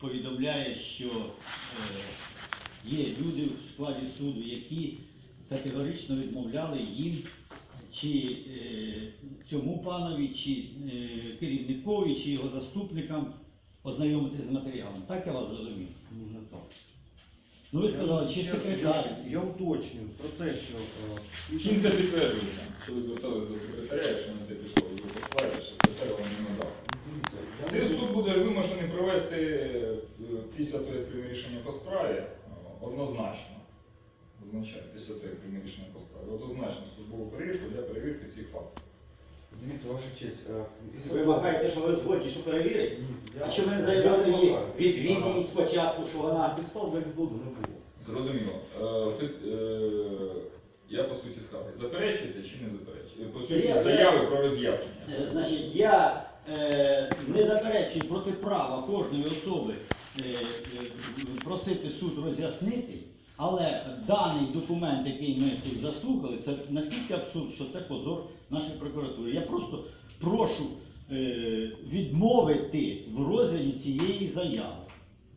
повідомляє, що е, є люди в складі суду, які категорично відмовляли їм чи е, цьому панові, чи е, керівникові, чи його заступникам ознайомитися з матеріалом. Так я вас зрозумів? Ну, не так. Ну ви сказали, чи секретар. Я, я уточнюю про те, що Чим це підтверджується? Що ви зверталися до секретаря, якщо не те пішло, ви посилаєте, що секретар вам не надав. дивіться, Цей я суд буде вимушений провести е, після того, як прийме рішення по справі, е, однозначно. Означає, після того, як прийме рішення по справі, однозначно службову перевірку для перевірки цих фактів. Дивіться, ваша честь. е, Ви вимагаєте, що ви згодні, що перевірить? А чому ви не я заявляли її від відповідь спочатку, що вона Підстав для відводу не було. Зрозуміло. Е, Я по суті скарги. Заперечуєте чи не заперечуєте? По суті, заяви про роз'яснення. Значить, я не заперечую проти права кожної особи е, е, просити суд роз'яснити, але даний документ, який ми тут заслухали, це наскільки абсурд, що це позор нашої прокуратури. Я просто прошу е, відмовити в розгляді цієї заяви.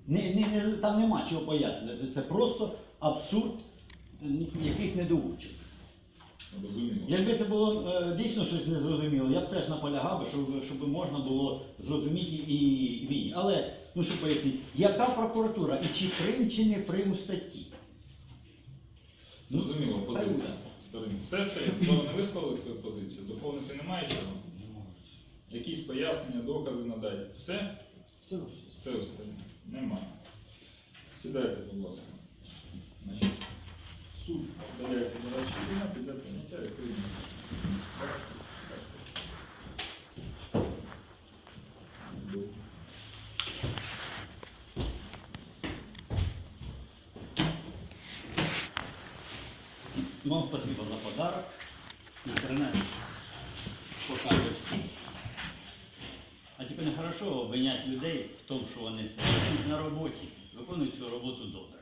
Не, не, не, там нема чого пояснювати. Це просто абсурд, е, якийсь недоучок. Розуміло. Якби це було е, дійсно щось незрозуміло, я б теж наполягав, би, щоб, щоб можна було зрозуміти і мені. Але, ну що поясніть, яка прокуратура і чи прийм, чи не прийм статті? Зрозуміло, позиція сторін. Сестри, сторони висловили свою позицію, доповнити немає чого. Якісь пояснення, докази надати. Все? Все. Все остальне. Немає. Сідайте, будь ласка. Суд вдаляється до речі кімнати для прийняття відповідного. Вам спасибо за подарок. Интернет всі. А тепер нехорошо обвинять людей в тому, що вони на роботі, виконують свою роботу добре.